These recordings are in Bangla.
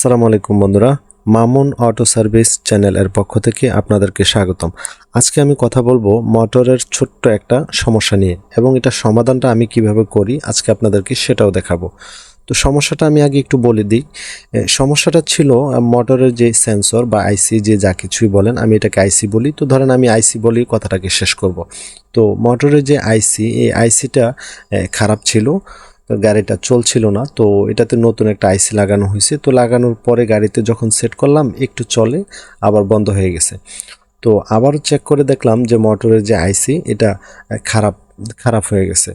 আসসালামু আলাইকুম বন্ধুরা, মামুন অটো সার্ভিস চ্যানেলের পক্ষ থেকে আপনাদেরকে স্বাগতম। আজকে আমি কথা বলব মোটরের ছোট্ট একটা সমস্যা নিয়ে এবং এটা সমাধানটা আমি কীভাবে করি আজকে আপনাদেরকে সেটাও দেখাবো। তো সমস্যাটা আমি আগে একটু বলে দিই সমস্যাটা ছিল মোটরের যে সেন্সর বা আইসি যে যা কিছুই বলেন, আমি এটাকে আইসি বলি। তো ধরেন আমি আইসি বলি কথাটাকে শেষ করব। তো মোটরের যে আইসি, এই আইসিটা খারাপ ছিল। গাড়িটা চলছিল না, তো এটাতে নতুন একটা আইসি লাগানো হয়েছে। তো লাগানোর পরে গাড়িতে যখন সেট করলাম, একটু চলে, আবার বন্ধ হয়ে গেছে। তো আবার চেক করে দেখলাম যে মোটরের যে আইসি, এটা খারাপ খারাপ হয়ে গেছে।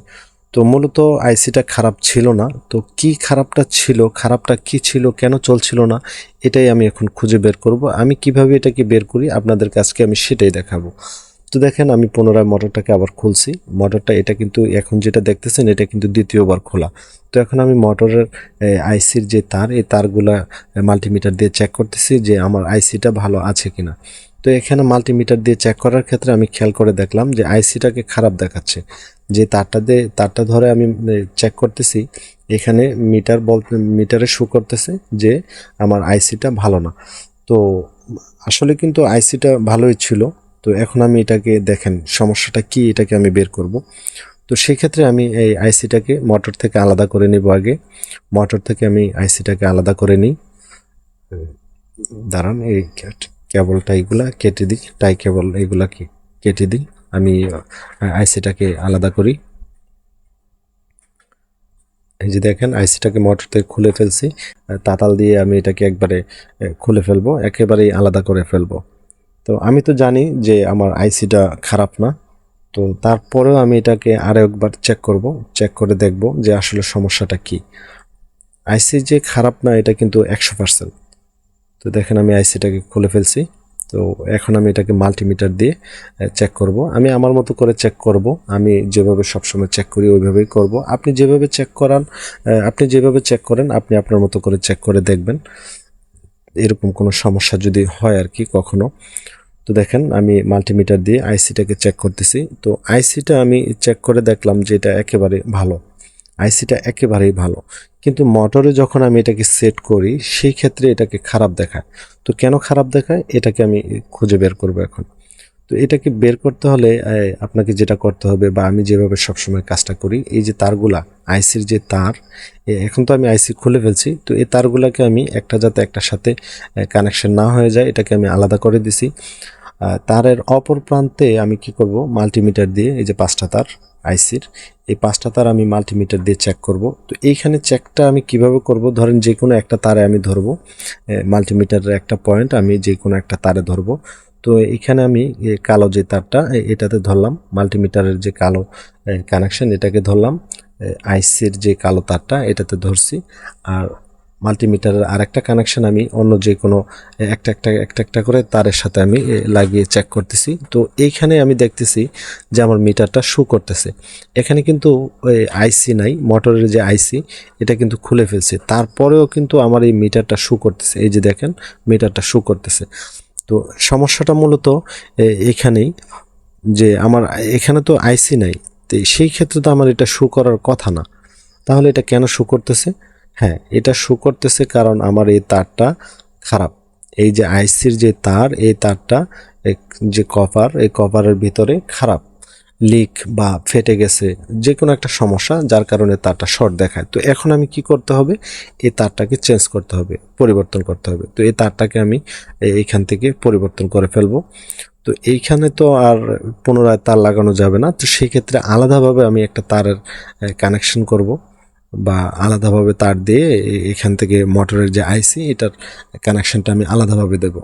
তো মূলত আইসিটা খারাপ ছিল না। তো কি খারাপটা ছিল, খারাপটা কি ছিল, কেন চলছিল না, এটাই আমি এখন খুঁজে বের করব। আমি কীভাবে এটাকে বের করি আপনাদের কাছকে আমি সেটাই দেখাবো। তো দেখেন, আমি পুনরায় মোটরটাকে আবার খুলছি। মোটরটা এটা কিন্তু এখন যেটা দেখতেছেন, এটা কিন্তু দ্বিতীয়বার খোলা। তো এখন আমি মোটরের আইসির যে তার, এই তারগুলা মাল্টিমিটার দিয়ে চেক করতেছি যে আমার আইসিটা ভালো আছে কিনা। তো এখানে মাল্টিমিটার দিয়ে চেক করার ক্ষেত্রে আমি খেয়াল করে দেখলাম যে আইসিটাকে খারাপ দেখাচ্ছে। যে তারটা দিয়ে, তারটা ধরে আমি চেক করতেছি, এখানে মিটার বল, মিটারে শো করতেছে যে আমার আইসিটা ভালো না। তো আসলে কিন্তু আইসিটা ভালোই ছিল। তো এখন আমি এটাকে দেখেন, সমস্যাটা কি, এটাকে আমি বের করব। তো সেক্ষেত্রে আমি এই আইসিটাকে মোটর থেকে আলাদা করে নিব আগে। মোটর থেকে আমি আইসিটাকে আলাদা করে নিই। দাঁড়ান, এই কেবলটা এইগুলা কেটে দিই। টাই কেবল এইগুলা কেটে দিই। আমি আইসিটাকে আলাদা করি। এই যে দেখেন, আইসিটাকে মোটর থেকে খুলে ফেলছি। তাতাল দিয়ে আমি এটাকে একবারে খুলে ফেলব। একেবারেই আলাদা করে ফেলব। তো আমি তো জানি যে আমার আইসিটা খারাপ না। তো তারপরেও আমি এটাকে আরও একবার চেক করব চেক করে দেখব যে আসলে সমস্যাটা কি। আইসি যে খারাপ না, এটা কিন্তু একশো পার্সেন্ট তো দেখেন আমি আইসিটাকে খুলে ফেলছি। তো এখন আমি এটাকে মাল্টিমিটার দিয়ে চেক করব। আমি আমার মতো করে চেক করব। আমি যেভাবে সবসময় চেক করি, ওইভাবেই করব। আপনি যেভাবে চেক করান আপনি যেভাবে চেক করেন, আপনি আপনার মতো করে চেক করে দেখবেন। এরকম কোনো সমস্যা যদি হয় আর কি কখনো। তো দেখেন, আমি মাল্টিমিটার দিয়ে আইসিটাকে চেক করতেছি। তো আইসিটা আমি চেক করে দেখলাম যে এটা একেবারে ভালো। আইসিটা একেবারেই ভালো। কিন্তু মোটরে যখন আমি এটাকে সেট করি, সেই ক্ষেত্রে এটাকে খারাপ দেখায়। তো কেন খারাপ দেখায়? এটাকে আমি খুঁজে বের করব এখন। তো এটাকে বের করতে হলে আপনাকে যেটা করতে হবে বা আমি যেভাবে সবসময় কাজটা করি, এই যে তারগুলা, আইসির যে তার এখন তো আমি আইসি খুলে ফেলছি, তো এই তারগুলাকে আমি একটা যাতে একটার সাথে কানেকশন না হয়ে যায়, এটাকে আমি আলাদা করে দিছি। তারের অপর প্রান্তে আমি কি করব মাল্টিমিটার দিয়ে, এই যে পাঁচটা তার, আইসির, এই পাঁচটা তার আমি মাল্টিমিটার দিয়ে চেক করব। তো এইখানে চেকটা আমি কীভাবে করব, ধরেন যে কোনো একটা তারে আমি ধরবো মাল্টিমিটারের একটা পয়েন্ট আমি যে কোনো একটা তারে ধরবো। তো এখানে আমি কালো যে তারটা এটাতে ধরলাম মাল্টিমিটারের যে কালো কানেকশন এটাকে ধরলাম আইসির যে কালো তারটা, এটাতে ধরছি। আর মাল্টিমিটারের আরেকটা কানেকশন আমি অন্য যে কোনো একটা একটা একটা একটা করে তারের সাথে আমি লাগিয়ে চেক করতেছি। তো এইখানে আমি দেখতেছি যে আমার মিটারটা শু করতেছে। এখানে কিন্তু আইসি নাই, মোটরের যে আইসি এটা কিন্তু খুলে ফেলছে। তারপরেও কিন্তু আমার এই মিটারটা শু করতেছে। এই যে দেখেন, মিটারটা শু করতেছে। তো সমস্যাটা মূলত এখানেই যে আমার, এখানে তো আইসি নাই, তো সেই ক্ষেত্রে তো আমার এটা শু করার কথা না। তাহলে এটা কেন শু করতেছে? হ্যাঁ এটা শু করতেছে কারণ আমার এই তারটা খারাপ। এই যে আইসির যে তার, এই তারটা যে কপার, এই কপারের ভিতরে খারাপ। লিক বা ফেটে গেছে যে কোনো একটা সমস্যা যার কারণে তারটা শর্ট দেখায়। তো এখন আমি কি করতে হবে? এই তারটাকে চেঞ্জ করতে হবে, পরিবর্তন করতে হবে। তো এই তারটাকে আমি এইখান থেকে পরিবর্তন করে ফেলব। তো এইখানে তো আর পুনরায় তার লাগানো যাবে না। তো সেই ক্ষেত্রে আলাদাভাবে আমি একটা তারের কানেকশন করব বা আলাদাভাবে তার দিয়ে এখান থেকে মোটরের যে আইসি এটার কানেকশনটা আমি আলাদাভাবে দেব।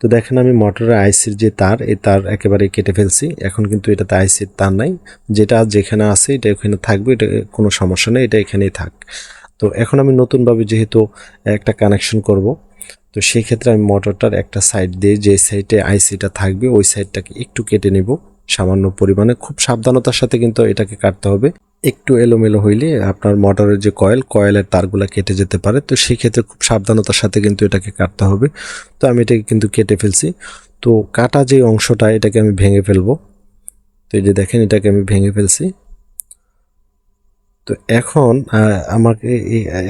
তো দেখেন আমি মোটরের আইসির যে তার, এই তার একেবারে কেটে ফেলছি। এখন কিন্তু এটাতে আইসির তার নাই। যেটা যেখানে আছে, এটা ওখানে থাকবে, এটা কোনো সমস্যা নেই, এটা এখানেই থাক। তো এখন আমি নতুনভাবে যেহেতু একটা কানেকশন করব, তো সেই ক্ষেত্রে আমি মোটরটার একটা সাইড দিয়ে যে সাইডে আইসিটা থাকবে, ওই সাইডটাকে একটু কেটে নেব। সামান্য পরিমাণে, খুব সাবধানতার সাথে কিন্তু এটাকে কাটতে হবে। একটু এলোমেলো হইলে আপনার মোটরের যে কয়েল, কয়েলের তারগুলো কেটে যেতে পারে। তো সেই ক্ষেত্রে খুব সাবধানতার সাথে কিন্তু এটাকে কাটতে হবে। তো আমি এটাকে কিন্তু কেটে ফেলছি। তো কাটা যে অংশটা, এটাকে আমি ভেঙে ফেলব। তো এই যে দেখেন, এটাকে আমি ভেঙে ফেলছি। তো এখন আমাকে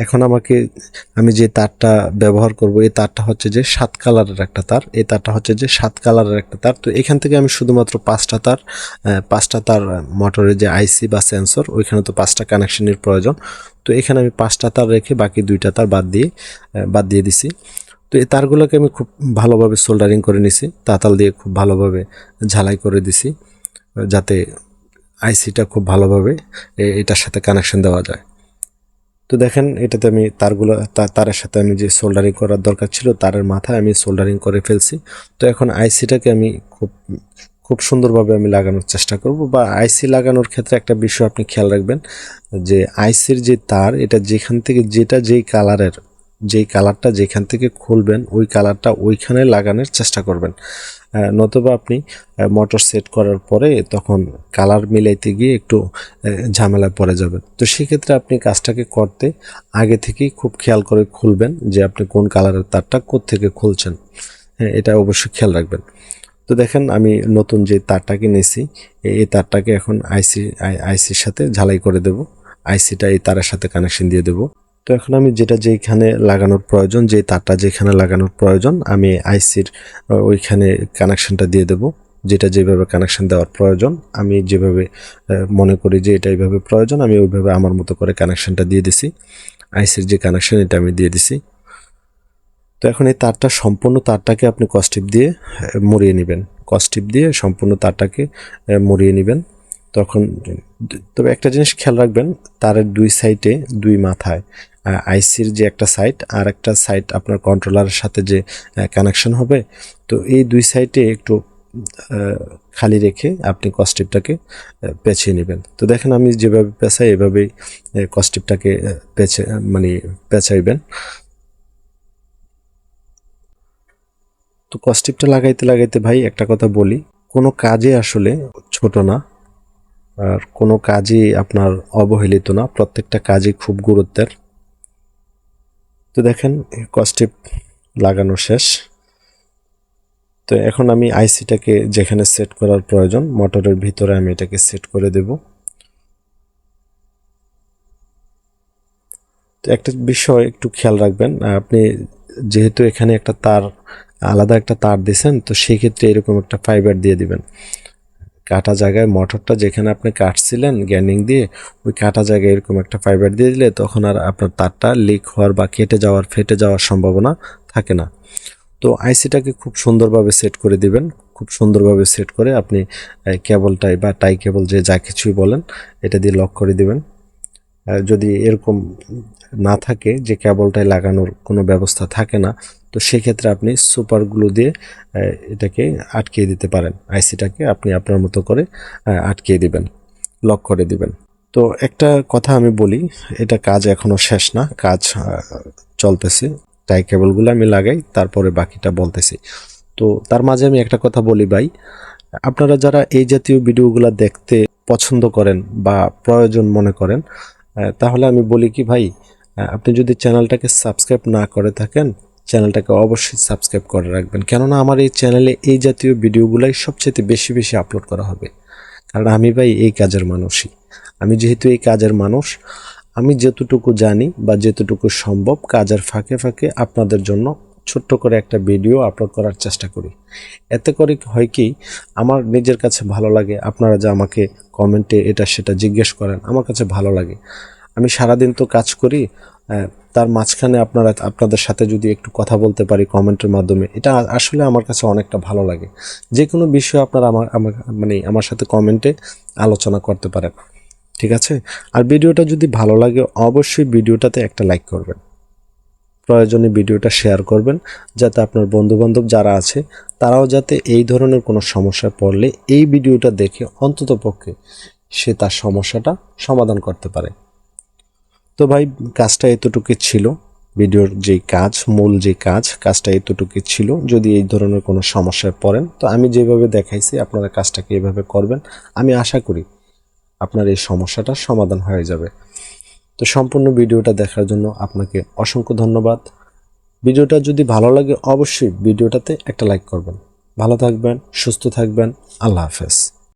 এখন আমাকে আমি যে তারটা ব্যবহার করব, এই তারটা হচ্ছে যে সাত কালারের একটা তার। এই তারটা হচ্ছে যে সাত কালারের একটা তার। তো এখান থেকে আমি শুধুমাত্র পাঁচটা তার পাঁচটা তার মোটরের যে আইসি বা সেন্সর, ওইখানে তো পাঁচটা কানেকশনের প্রয়োজন। তো এখানে আমি পাঁচটা তার রেখে বাকি দুইটা তার বাদ দিয়ে বাদ দিয়ে দিছি। তো এই তারগুলোকে আমি খুব ভালোভাবে সোল্ডারিং করে নিছি, তাতাল দিয়ে খুব ভালোভাবে ঝালাই করে দিছি যাতে আইসিটা খুব ভালোভাবে এটার সাথে কানেকশন দেওয়া যায়। তো দেখেন, এটাতে আমি তারগুলো তারের সাথে আমি যে সোল্ডারিং করার দরকার ছিল, তারের মাথায় আমি সোল্ডারিং করে ফেলছি। তো এখন আইসিটাকে আমি খুব খুব সুন্দরভাবে আমি লাগানোর চেষ্টা করব, বা আইসি লাগানোর ক্ষেত্রে একটা বিষয় আপনি খেয়াল রাখবেন, যে আইসির যে তার, এটা যেখান থেকে যেটা যেই কালারের যেই কালারটা যেখান থেকে খুলবেন ওই কালারটা ওইখানে লাগানোর চেষ্টা করবেন। নতুবা আপনি মোটর সেট করার পরে তখন কালার মিলাইতে গিয়ে একটু আহ, ঝামেলায় পড়ে যাবেন। তো সেক্ষেত্রে আপনি কাজটাকে করতে আগে থেকেই খুব খেয়াল করে খুলবেন যে আপনি কোন কালারের তারটা থেকে খুলছেন। হ্যাঁ এটা অবশ্যই খেয়াল রাখবেন। তো দেখেন আমি নতুন যে তারটা এই এই তারটাকে এখন আইসি আইসির সাথে ঝালাই করে দেব। আইসিটা এই তারের সাথে কানেকশন দিয়ে দেব। তো এখন আমি যেটা যেখানে লাগানোর প্রয়োজন যে তারটা যেখানে লাগানোর প্রয়োজন, আমি আইসির ওইখানে কানেকশনটা দিয়ে দেব। যেটা যেভাবে কানেকশন দেওয়ার প্রয়োজন, আমি যেভাবে মনে করি যে এটা এইভাবে প্রয়োজন, আমি ওইভাবে আমার মতো করে কানেকশনটা দিয়ে দিছি। আইসির যে কানেকশন, এটা আমি দিয়ে দিছি। তো এখন এই তারটা, সম্পূর্ণ তারটাকে আপনি কস্টিপ দিয়ে মরিয়ে নেবেন। কস্টিপ দিয়ে সম্পূর্ণ তারটাকে মরিয়ে নেবেন। তখন, তবে একটা জিনিস খেয়াল রাখবেন, তারের দুই সাইডে দুই মাথায় আইসির যে একটা সাইট আর একটা সাইট আপনার কন্ট্রোলারের সাথে যে কানেকশন হবে, তো এই দুই সাইটে একটু খালি রেখে আপনি কস্টিপটাকে পেঁচিয়ে নেবেন। তো দেখেন আমি যেভাবে পেঁচাই, এভাবেই কস্টিপটাকে পেঁচে মানে পেঁচাইবেন। তো কস্টিপটা লাগাইতে লাগাইতে ভাই একটা কথা বলি, কোনো কাজে আসলে ছোট না, আর কোনো কাজই আপনার অবহেলিত না, প্রত্যেকটা কাজই খুব গুরুত্বের। তো দেখেন কস্টিপ লাগানো শেষ। তো এখন আমি আইসিটাকে যেখানে সেট করার প্রয়োজন মোটরের ভিতরে আমি এটাকে সেট করে দেব। তো একটা বিষয় একটু খেয়াল রাখবেন, আপনি যেহেতু এখানে একটা তার, আলাদা একটা তার দিছেন, তো সেই ক্ষেত্রে এরকম একটা ফাইবার দিয়ে দিবেন। কাটা জায়গায় মোটরটা যেখানে আপনি কাটছিলেন গ্যানিং দিয়ে, ওই কাটা জায়গায় এরকম একটা ফাইবার দিয়ে দিলে তখন আর আপনার তারটা লিক হওয়ার বা কেটে যাওয়ার, ফেটে যাওয়ার সম্ভাবনা থাকে না। তো আইসিটাকে খুব সুন্দরভাবে সেট করে দিবেন। খুব সুন্দরভাবে সেট করে আপনি কেবলটাই বা টাই কেবল যে, যা কিছুই বলেন, এটা দিয়ে লক করে দিবেন। যদি এরকম না থাকে যে কেবলটাই লাগানোর কোনো ব্যবস্থা থাকে না, তো সেক্ষেত্রে আপনি সুপার গ্লু দিয়ে এটাকে আটকিয়ে দিতে পারেন। আইসিটাকে আপনি আপনার মতো করে আটকিয়ে দিবেন, লক করে দিবেন। তো একটা কথা আমি বলি, এটা কাজ এখনও শেষ না, কাজ চলতেছে। টাই কেবলগুলো আমি লাগাই, তারপরে বাকিটা বলতেছি। তো তার মাঝে আমি একটা কথা বলি ভাই, আপনারা যারা এই জাতীয় ভিডিওগুলো দেখতে পছন্দ করেন বা প্রয়োজন মনে করেন তাহলে আমি বলি কি ভাই আপনি যদি চ্যানেলটাকে সাবস্ক্রাইব না করে থাকেন, চ্যানেলটাকে অবশ্যই সাবস্ক্রাইব করে রাখবেন। কেননা আমার এই চ্যানেলে এই জাতীয় ভিডিওগুলাই সবচেয়ে বেশি বেশি আপলোড করা হবে। কারণ আমি ভাই এই কাজের মানুষই। আমি যেহেতু এই কাজের মানুষ, আমি যতটুকু জানি বা যতটুকু সম্ভব কাজের ফাঁকে ফাঁকে আপনাদের জন্য ছোট্ট করে একটা ভিডিও আপলোড করার চেষ্টা করি। এতে করে হয় কি, আমার নিজের কাছে ভালো লাগে, আপনারা যে আমাকে কমেন্টে এটা সেটা জিজ্ঞেস করেন, আমার কাছে ভালো লাগে। আমি সারাদিন তো কাজ করি তার মাঝখানে আপনারা, আপনাদের সাথে যদি একটু কথা বলতে পারি কমেন্টের মাধ্যমে, এটা আসলে আমার কাছে অনেকটা ভালো লাগে। যে কোনো বিষয় আপনারা আমার আমার মানে আমার সাথে কমেন্টে আলোচনা করতে পারেন। ঠিক আছে? আর ভিডিওটা যদি ভালো লাগে, অবশ্যই ভিডিওটাতে একটা লাইক করবেন। প্রয়োজনে ভিডিওটা শেয়ার করবেন, যাতে আপনার বন্ধুবান্ধব যারা আছে, তারাও যাতে এই ধরনের কোনো সমস্যায় পড়লে এই ভিডিওটা দেখে অন্তত পক্ষে সে তার সমস্যাটা সমাধান করতে পারে। তো ভাই, কাজটা এতটুকু ছিল, ভিডিওর যে কাজ, মূল যে কাজ, কাজটা এতটুকু ছিল। যদি এই ধরনের কোনো সমস্যায় পড়েন, তো আমি যেভাবে দেখাইছি, আপনারা কাজটাকে এভাবে করবেন। আমি আশা করি আপনার এই সমস্যাটা সমাধান হয়ে যাবে। তো সম্পূর্ণ ভিডিওটা দেখার জন্য আপনাকে অসংখ্য ধন্যবাদ। ভিডিওটা যদি ভালো লাগে, অবশ্যই ভিডিওটাতে একটা লাইক করবেন। ভালো থাকবেন, সুস্থ থাকবেন। আল্লাহ হাফেজ।